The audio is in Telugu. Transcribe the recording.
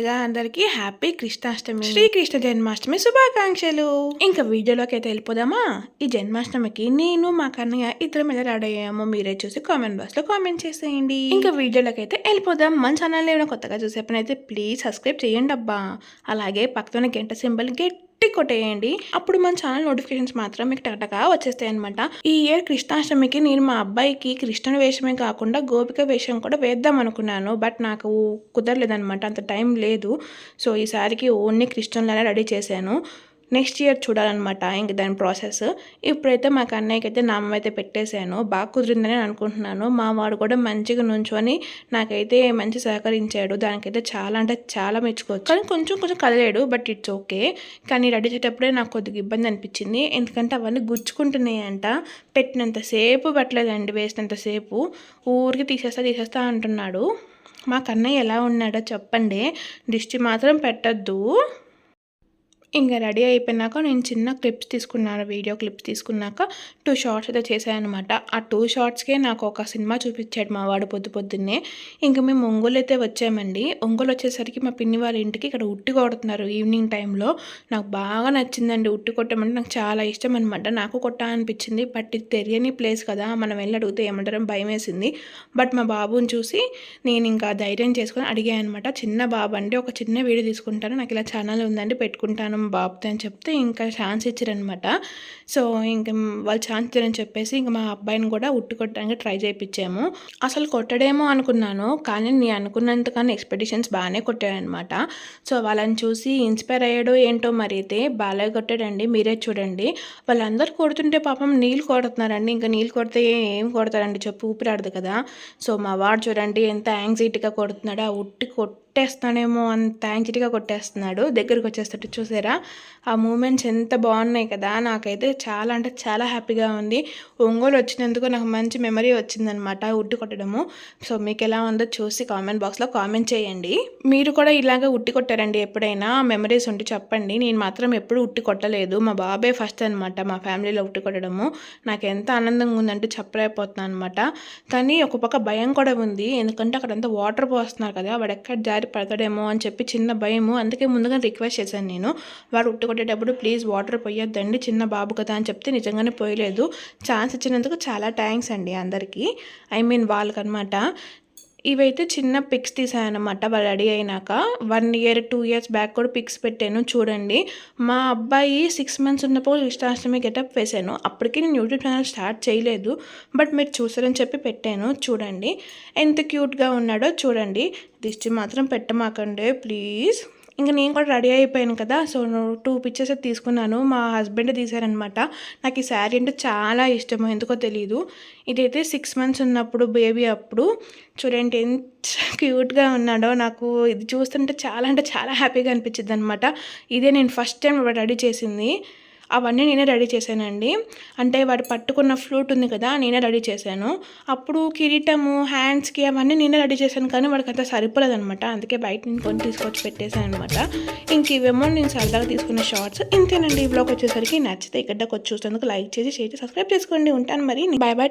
ముందుగా అందరికీ హ్యాపీ కృష్ణాష్టమి. శ్రీకృష్ణ జన్మాష్టమి శుభాకాంక్షలు. ఇంకా వీడియోలోకి అయితే వెళ్ళిపోదామా? ఈ జన్మాష్టమికి నేను మా కన్నయ్య ఇద్దరం ఎలా రెడీ అయ్యామో మీరే చూసి కామెంట్ బాక్స్లో కామెంట్ చేసేయండి. ఇంకా వీడియోలోకి అయితే వెళ్ళిపోదాం. మన ఛానల్ ఏమైనా కొత్తగా చూసే పని అయితే ప్లీజ్ సబ్స్క్రైబ్ చేయండి అబ్బా అలాగే పక్కన గంట సింబల్ గట్టి కొట్టేయండి. అప్పుడు మన ఛానల్ నోటిఫికేషన్స్ మాత్రం మీకు టకటగా వచ్చేస్తాయి అనమాట ఈ ఇయర్ కృష్ణాష్టమికి నేను మా అబ్బాయికి కృష్ణుని వేషమే కాకుండా గోపిక వేషం కూడా వేద్దాం అనుకున్నాను. బట్ నాకు కుదరలేదనమాట అంత టైం లేదు. సో ఈసారికి ఓన్లీ కృష్ణులనే రెడీ చేశాను. నెక్స్ట్ ఇయర్ చూడాలన్నమాట ఇంక దాని ప్రాసెస్. ఇప్పుడైతే మాకు అన్నయ్యకి అయితే నామం అయితే పెట్టేశాను. బాగా కుదిరిందని నేను అనుకుంటున్నాను. మా వాడు కూడా మంచిగా నుంచొని నాకైతే మంచి సహకరించాడు. దానికైతే చాలా అంటే చాలా మెచ్చుకోవచ్చు. కానీ కొంచెం కొంచెం కదలేడు బట్ ఇట్స్ ఓకే. కానీ రెడీ చేసేటప్పుడే నాకు కొద్దిగా ఇబ్బంది అనిపించింది. ఎందుకంటే అవన్నీ గుచ్చుకుంటున్నాయంట. పెట్టినంతసేపు పెట్టలేదండి వేసినంతసేపు ఊరికి తీసేస్తా తీసేస్తా అంటున్నాడు. మా కన్నయ్య ఎలా ఉన్నాడో చెప్పండి. దిష్టి మాత్రం పెట్టద్దు. ఇంకా రెడీ అయిపోయినాక నేను చిన్న క్లిప్స్ తీసుకున్నాను వీడియో క్లిప్స్ తీసుకున్నాక టూ షార్ట్స్ అయితే చేశాను అనమాట ఆ టూ షార్ట్స్కే నాకు ఒక సినిమా చూపించాడు మా వాడు పొద్దు పొద్దున్నే. ఇంకా మేము ఒంగోలు అయితే వచ్చామండి. ఒంగోలు వచ్చేసరికి మా పిన్ని వాళ్ళ ఇంటికి ఇక్కడ ఉట్టి కొడుతున్నారు ఈవినింగ్ టైంలో. నాకు బాగా నచ్చిందండి ఉట్టి కొట్టమంటే నాకు చాలా ఇష్టం అనమాట నాకు కొట్టా అనిపించింది బట్ ఇది తెలియని ప్లేస్ కదా మనం వెళ్ళి అడిగితే ఏమంటారో భయం వేసింది. బట్ మా బాబుని చూసి నేను ఇంకా ధైర్యం చేసుకొని అడిగాను అనమాట చిన్న బాబు అండి ఒక చిన్న వీడియో తీసుకుంటాను నాకు ఇలా ఛానల్ ఉందండి పెట్టుకుంటాను మా బాబుతో అని చెప్తే ఇంకా ఛాన్స్ ఇచ్చారనమాట సో ఇంకా వాళ్ళు ఛాన్స్ ఇచ్చారని చెప్పేసి ఇంకా మా అబ్బాయిని కూడా ఉట్టు కొట్టడానికి ట్రై చేయించాము అసలు కొట్టడేమో అనుకున్నాను కానీ నేను అనుకున్నంతకన్నా ఎక్స్పెక్టేషన్స్ బాగానే కొట్టాడనమాట సో వాళ్ళని చూసి ఇన్స్పైర్ అయ్యాడో ఏంటో మరి అయితే బాగా కొట్టాడండి మీరే చూడండి. వాళ్ళందరూ కొడుతుంటే పాపం నీళ్ళు కొడుతున్నారండి ఇంకా నీళ్ళు కొడితే ఏం కొడతారండి చెప్పు ఊపిరాడదు కదా. సో మా వాడు చూడండి ఎంత యాంగ్జైటీగా కొడుతున్నాడో ఆ ఉట్టి కొట్టేస్తాడేమో అంత యాంగ్జైటీగా కొట్టేస్తున్నాడు. దగ్గరికి వచ్చేస్తట్టు చూసారా ఆ మూమెంట్స్ ఎంత బాగున్నాయి కదా. నాకైతే చాలా అంటే చాలా హ్యాపీగా ఉంది. ఒంగోలు వచ్చినందుకు నాకు మంచి మెమరీ వచ్చిందనమాట ఉట్టి కొట్టడము. సో మీకు ఎలా ఉందో చూసి కామెంట్ బాక్స్లో కామెంట్ చేయండి. మీరు కూడా ఇలాగ ఉట్టి కొట్టారండి ఎప్పుడైనా? మెమరీస్ ఉంటే చెప్పండి. నేను మాత్రం ఎప్పుడు ఉట్టి కొట్టలేదు. మా బాబాయ్ ఫస్ట్ అనమాట మా ఫ్యామిలీలో ఉట్టి కొట్టడము. నాకు ఎంత ఆనందంగా ఉందంటే చెప్పలేకపోతున్నాను అనమాట కానీ ఒక పక్క భయం కూడా ఉంది. ఎందుకంటే అక్కడంతా వాటర్ పోస్తున్నారు కదా వాడు ఎక్కడ జారి పడతాడేమో అని చెప్పి చిన్న భయము. అందుకే ముందుగా రిక్వెస్ట్ చేశాను నేను. వాడు ఉట్టుకొట్టేటప్పుడు ప్లీజ్ వాటర్ పోయొద్దండి చిన్న బాబు కదా అని చెప్తే నిజంగానే పోయలేదు. ఛాన్స్ ఇచ్చినందుకు చాలా థ్యాంక్స్ అండి అందరికీ. ఐ మీన్ వాళ్ళకనమాట ఇవైతే చిన్న పిక్స్ తీసానమాట వాళ్ళు రెడీ అయినాక. One year two years back కూడా పిక్స్ పెట్టాను చూడండి. మా అబ్బాయి సిక్స్ మంత్స్ ఉన్నప్పుడు కృష్ణాష్టమి గెటప్ వేశాను. అప్పటికి నేను యూట్యూబ్ ఛానల్ స్టార్ట్ చేయలేదు బట్ మీరు చూసారని చెప్పి పెట్టాను చూడండి. ఎంత క్యూట్గా ఉన్నాడో చూడండి. దిష్టి మాత్రం పెట్టమాకండి ప్లీజ్ ఇంకా నేను కూడా రెడీ అయిపోయాను కదా సో టూ పిక్చర్స్ తీసుకున్నాను మా హస్బెండ్ తీశారనమాట. నాకు ఈ శారీ అంటే చాలా ఇష్టము ఎందుకో తెలియదు ఇదైతే సిక్స్ మంత్స్ ఉన్నప్పుడు బేబీ అప్పుడు. చూడండి ఎంత క్యూట్గా ఉన్నాడో నాకు ఇది చూస్తుంటే చాలా అంటే చాలా హ్యాపీగా అనిపించింది అనమాట ఇదే నేను ఫస్ట్ టైం రెడీ చేసింది. అవన్నీ నేనే రెడీ చేశానండి. అంటే వాడు పట్టుకున్న ఫ్లూట్ ఉంది కదా నేనే రెడీ చేశాను. అప్పుడు కిరీటము హ్యాండ్స్కి అవన్నీ నేనే రెడీ చేశాను కానీ వాడికి అంత సరిపోలేదనమాట అందుకే బయట నేను కొని తీసుకొచ్చి పెట్టేశాను అనమాట ఇంక ఇవేమో నేను సరదాగా తీసుకున్న షార్ట్స్ ఇంతేనండి. ఈ బ్లాగ్ వచ్చేసరికి నచ్చితే ఇక్కడ వచ్చి చూసేందుకు లైక్ చేసి షేర్ చేసి సబ్స్క్రైబ్ చేసుకోండి. ఉంటాను మరి. Bye bye